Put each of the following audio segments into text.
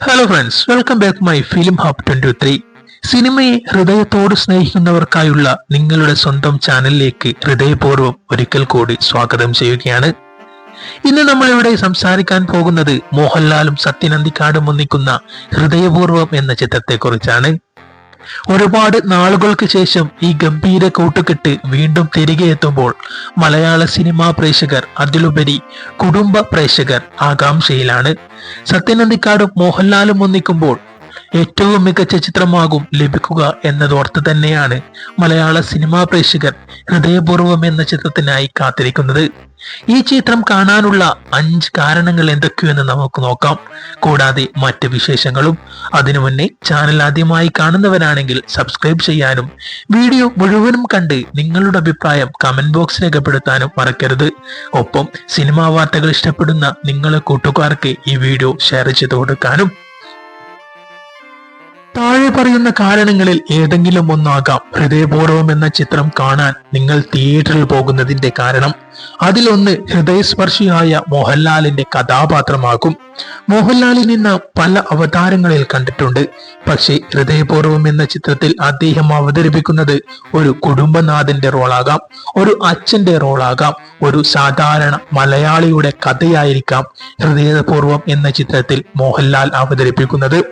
Hello friends welcome back my film hub twenty three സിനിമയെ ഹൃദയത്തോട് സ്നേഹിക്കുന്നവർക്കായുള്ള നിങ്ങളുടെ സ്വന്തം ചാനലിലേക്ക് ഹൃദയപൂർവം ഒരിക്കൽ കൂടി സ്വാഗതം ചെയ്യുകയാണ്. ഇന്ന് നമ്മൾ ഇവിടെ സംസാരിക്കാൻ പോകുന്നത് മോഹൻലാലും സത്യനന്ദിക്കാടും ഒന്നിക്കുന്ന ഹൃദയപൂർവം എന്ന ചിത്രത്തെക്കുറിച്ചാണ്. ഒരുപാട് നാളുകൾക്ക് ശേഷം ഈ ഗംഭീര കൂട്ടുകെട്ട് വീണ്ടും തിരികെ എത്തുമ്പോൾ മലയാള സിനിമാ പ്രേക്ഷകർ അതിലുപരി കുടുംബ പ്രേക്ഷകർ ആകാംക്ഷയിലാണ്. സത്യനന്ദിക്കാടും മോഹൻലാലും ഒന്നിക്കുമ്പോൾ ഏറ്റവും മികച്ച ചിത്രമാകും ലഭിക്കുക എന്നതോർത്ത് തന്നെയാണ് മലയാള സിനിമാ പ്രേക്ഷകർ ഹൃദയപൂർവം എന്ന ചിത്രത്തിനായി കാത്തിരിക്കുന്നത്. ഈ ചിത്രം കാണാനുള്ള അഞ്ച് കാരണങ്ങൾ എന്തൊക്കെയെന്ന് നമുക്ക് നോക്കാം. കൂടാതെ മറ്റ് വിശേഷങ്ങളും അതിനു മുന്നേ ചാനൽ ആദ്യമായി കാണുന്നവരാണെങ്കിൽ സബ്സ്ക്രൈബ് ചെയ്യാനും വീഡിയോ മുഴുവനും കണ്ട് നിങ്ങളുടെ അഭിപ്രായം കമന്റ് ബോക്സ് രേഖപ്പെടുത്താനും മറക്കരുത്. ഒപ്പം സിനിമാ വാർത്തകൾ ഇഷ്ടപ്പെടുന്ന നിങ്ങളെ കൂട്ടുകാർക്ക് ഈ വീഡിയോ ഷെയർ ചെയ്തു കൊടുക്കാനും താഴെ പറയുന്ന കാരണങ്ങളിൽ ഏതെങ്കിലും ഒന്നാകാം. ഹൃദയപൂർവം എന്ന ചിത്രം കാണാൻ നിങ്ങൾ തിയേറ്ററിൽ പോകുന്നതിന്റെ കാരണം അതിലൊന്ന് ഹൃദയസ്പർശിയായ മോഹൻലാലിന്റെ കഥാപാത്രമാകും. മോഹൻലാലിൽ നിന്ന് പല അവതാരങ്ങളിൽ കണ്ടിട്ടുണ്ട്. പക്ഷേ ഹൃദയപൂർവം എന്ന ചിത്രത്തിൽ അദ്ദേഹം അവതരിപ്പിക്കുന്നത് ഒരു കുടുംബനാഥന്റെ റോളാകാം ഒരു അച്ഛന്റെ റോളാകാം ഒരു സാധാരണ മലയാളിയുടെ കഥയായിരിക്കാം ഹൃദയപൂർവം എന്ന ചിത്രത്തിൽ മോഹൻലാൽ അവതരിപ്പിക്കുന്നത്.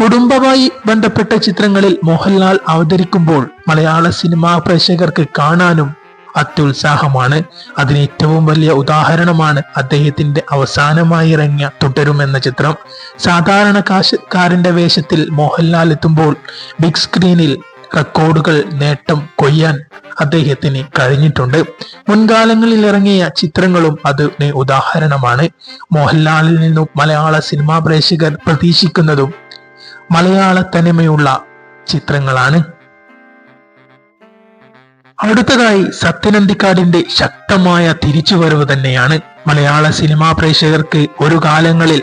കുടുംബമായി ബന്ധപ്പെട്ട ചിത്രങ്ങളിൽ മോഹൻലാൽ അവതരിക്കുമ്പോൾ മലയാള സിനിമാ പ്രേക്ഷകർക്ക് കാണാനും അത്യുത്സാഹമാണ്. അതിന് ഏറ്റവും വലിയ ഉദാഹരണമാണ് അദ്ദേഹത്തിന്റെ അവസാനമായി ഇറങ്ങിയ തുടരും എന്ന ചിത്രം. സാധാരണ കാശക്കാരന്റെ വേഷത്തിൽ മോഹൻലാൽ എത്തുമ്പോൾ ബിഗ് സ്ക്രീനിൽ റെക്കോർഡുകൾ നേട്ടം കൊയ്യാൻ അദ്ദേഹത്തിന് കഴിഞ്ഞിട്ടുണ്ട്. മുൻകാലങ്ങളിൽ ഇറങ്ങിയ ചിത്രങ്ങളും അതിന് ഉദാഹരണമാണ്. മോഹൻലാലിൽ നിന്നും മലയാള സിനിമാ പ്രേക്ഷകർ പ്രതീക്ഷിക്കുന്നതും മലയാള തനിമയുള്ള ചിത്രങ്ങളാണ്. അടുത്തതായി സത്യനന്ദിക്കാടിന്റെ ശക്തമായ തിരിച്ചുവരവ് തന്നെയാണ് മലയാള സിനിമാ പ്രേക്ഷകർക്ക് ഒരു കാലങ്ങളിൽ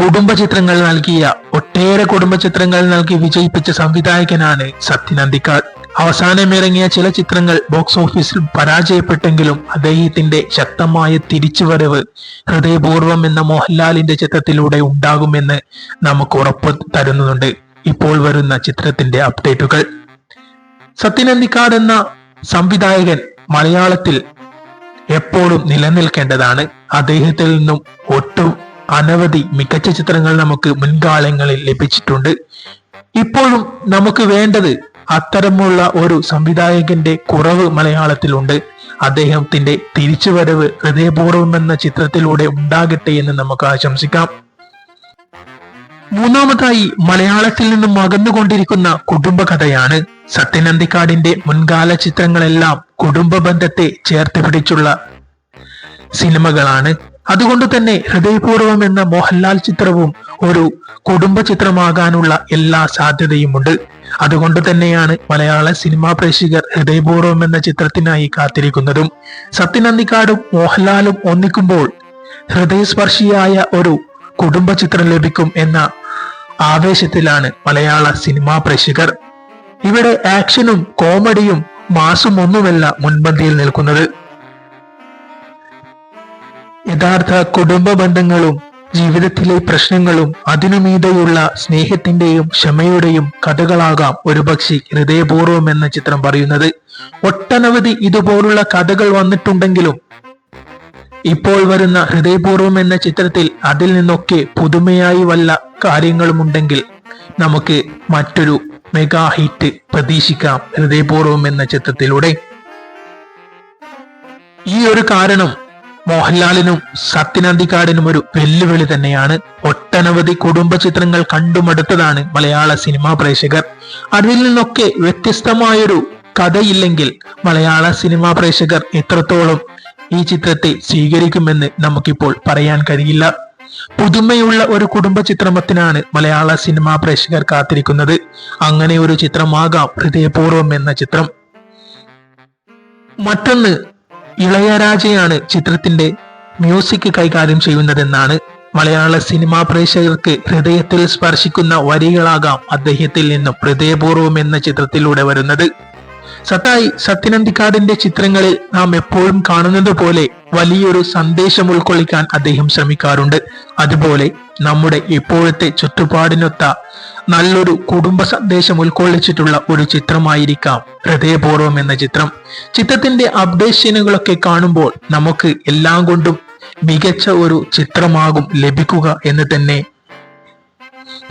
കുടുംബ ചിത്രങ്ങൾ നൽകിയ ഒട്ടേറെ കുടുംബ ചിത്രങ്ങൾ നൽകി വിജയിപ്പിച്ച സംവിധായകനാണ് സത്യനന്ദിക്കാട്. അവസാനം ഇറങ്ങിയ ചില ചിത്രങ്ങൾ ബോക്സ് ഓഫീസിൽ പരാജയപ്പെട്ടെങ്കിലും അദ്ദേഹത്തിന്റെ ശക്തമായ തിരിച്ചുവരവ് ഹൃദയപൂർവം എന്ന മോഹൻലാലിന്റെ ചിത്രത്തിലൂടെ ഉണ്ടാകുമെന്ന് നമുക്ക് ഉറപ്പ് തരുന്നുണ്ട്. ഇപ്പോൾ വരുന്ന ചിത്രത്തിന്റെ അപ്ഡേറ്റുകൾ സത്യനന്ദിക്കാട് എന്ന സംവിധായകൻ മലയാളത്തിൽ എപ്പോഴും നിലനിൽക്കേണ്ടതാണ്. അദ്ദേഹത്തിൽ നിന്നും ഒട്ടും അനവധി മികച്ച ചിത്രങ്ങൾ നമുക്ക് മുൻകാലങ്ങളിൽ ലഭിച്ചിട്ടുണ്ട്. ഇപ്പോഴും നമുക്ക് വേണ്ടത് അത്തരമുള്ള ഒരു സംവിധായകന്റെ കുറവ് മലയാളത്തിലുണ്ട്. അദ്ദേഹത്തിന്റെ തിരിച്ചുവരവ് ഹൃദയപൂർവം എന്ന ചിത്രത്തിലൂടെ ഉണ്ടാകട്ടെ എന്ന് നമുക്ക് ആശംസിക്കാം. മൂന്നാമതായി മലയാളത്തിൽ നിന്നും അകന്നുകൊണ്ടിരിക്കുന്ന കുടുംബകഥയാണ് സത്യനന്ദിക്കാടിന്റെ മുൻകാല ചിത്രങ്ങളെല്ലാം കുടുംബ ബന്ധത്തെ ചേർത്ത് പിടിച്ചുള്ള സിനിമകളാണ്. അതുകൊണ്ട് തന്നെ ഹൃദയപൂർവം എന്ന മോഹൻലാൽ ചിത്രവും ഒരു കുടുംബ ചിത്രമാകാനുള്ള എല്ലാ സാധ്യതയുമുണ്ട്. അതുകൊണ്ട് തന്നെയാണ് മലയാള സിനിമാ പ്രേക്ഷകർ ഹൃദയപൂർവം എന്ന ചിത്രത്തിനായി കാത്തിരിക്കുന്നതും. സത്യനന്ദിക്കാടും മോഹൻലാലും ഒന്നിക്കുമ്പോൾ ഹൃദയസ്പർശിയായ ഒരു കുടുംബ ചിത്രം ലഭിക്കും എന്ന ആവേശത്തിലാണ് മലയാള സിനിമാ പ്രേക്ഷകർ. ഇവിടെ ആക്ഷനും കോമഡിയും മാസും ഒന്നുമല്ല മുൻപന്തിയിൽ നിൽക്കുന്നത്. യഥാർത്ഥ കുടുംബ ബന്ധങ്ങളും ജീവിതത്തിലെ പ്രശ്നങ്ങളും അതിനുമീതെയുള്ള സ്നേഹത്തിന്റെയും ക്ഷമയുടെയും കഥകളാകാം ഒരുപക്ഷെ ഹൃദയപൂർവം എന്ന ചിത്രം പറയുന്നത്. ഒട്ടനവധി ഇതുപോലുള്ള കഥകൾ വന്നിട്ടുണ്ടെങ്കിലും ഇപ്പോൾ വരുന്ന ഹൃദയപൂർവം എന്ന ചിത്രത്തിൽ അതിൽ നിന്നൊക്കെ പുതുമയായി വല്ല കാര്യങ്ങളുമുണ്ടെങ്കിൽ നമുക്ക് മറ്റൊരു മെഗാ ഹിറ്റ് പ്രതീക്ഷിക്കാം ഹൃദയപൂർവം എന്ന ചിത്രത്തിലൂടെ. ഈ ഒരു കാരണം മോഹൻലാലിനും സത്യനന്ദിക്കാടിനും ഒരു വെല്ലുവിളി തന്നെയാണ് ഒട്ടനവധി കുടുംബ ചിത്രങ്ങൾ കണ്ടുമടുത്തതാണ് മലയാള സിനിമാ പ്രേക്ഷകർ. അതിൽ നിന്നൊക്കെ വ്യത്യസ്തമായൊരു കഥയില്ലെങ്കിൽ മലയാള സിനിമാ പ്രേക്ഷകർ എത്രത്തോളം ഈ ചിത്രത്തെ സ്വീകരിക്കുമെന്ന് നമുക്കിപ്പോൾ പറയാൻ കഴിയില്ല. പുതുമയുള്ള ഒരു കുടുംബ ചിത്രമത്തിനാണ് മലയാള സിനിമാ പ്രേക്ഷകർ കാത്തിരിക്കുന്നത്. അങ്ങനെ ഒരു ചിത്രമാകാം ഹൃദയപൂർവം എന്ന ചിത്രം. മറ്റൊന്ന് ഇളയരാജയാണ് ചിത്രത്തിന്റെ മ്യൂസിക് കൈകാര്യം ചെയ്യുന്നതെന്നാണ് മലയാള സിനിമാ പ്രേക്ഷകർക്ക് ഹൃദയത്തിൽ സ്പർശിക്കുന്ന വരികളാകാം അദ്ദേഹത്തിൽ നിന്നും ഹൃദയപൂർവം എന്ന ചിത്രത്തിലൂടെ വരുന്നത്. സത്തായി സത്യനന്ദിക്കാടിന്റെ ചിത്രങ്ങളിൽ നാം എപ്പോഴും കാണുന്നത് പോലെ വലിയൊരു സന്ദേശം ഉൾക്കൊള്ളിക്കാൻ അദ്ദേഹം ശ്രമിക്കാറുണ്ട്. അതുപോലെ നമ്മുടെ ഇപ്പോഴത്തെ ചുറ്റുപാടിനൊത്ത നല്ലൊരു കുടുംബ സന്ദേശം ഉൾക്കൊള്ളിച്ചിട്ടുള്ള ഒരു ചിത്രമായിരിക്കാം ഹൃദയപൂർവം എന്ന ചിത്രം. ചിത്രത്തിന്റെ അപ്ഡേഷനുകളൊക്കെ കാണുമ്പോൾ നമുക്ക് എല്ലാം കൊണ്ടും മികച്ച ഒരു ചിത്രമാകും ലഭിക്കുക എന്ന് തന്നെ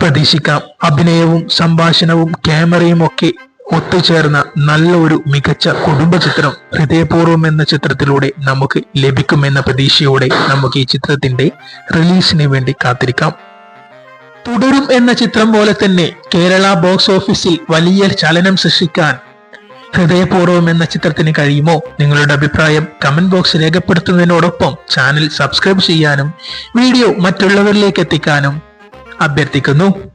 പ്രതീക്ഷിക്കാം. അഭിനയവും സംഭാഷണവും ക്യാമറയും ഒക്കെ ഒത്തുചേർന്ന നല്ല ഒരു മികച്ച കുടുംബ ചിത്രം ഹൃദയപൂർവം എന്ന ചിത്രത്തിലൂടെ നമുക്ക് ലഭിക്കുമെന്ന പ്രതീക്ഷയോടെ നമുക്ക് ഈ ചിത്രത്തിന്റെ റിലീസിന് വേണ്ടി കാത്തിരിക്കാം. തുടരും എന്ന ചിത്രം പോലെ തന്നെ കേരള ബോക്സ് ഓഫീസിൽ വലിയ ചലനം സൃഷ്ടിക്കാൻ ഹൃദയപൂർവം എന്ന ചിത്രത്തിന് കഴിയുമോ? നിങ്ങളുടെ അഭിപ്രായം കമന്റ് ബോക്സ് രേഖപ്പെടുത്തുന്നതിനോടൊപ്പം ചാനൽ സബ്സ്ക്രൈബ് ചെയ്യാനും വീഡിയോ മറ്റുള്ളവരിലേക്ക് എത്തിക്കാനും അഭ്യർത്ഥിക്കുന്നു.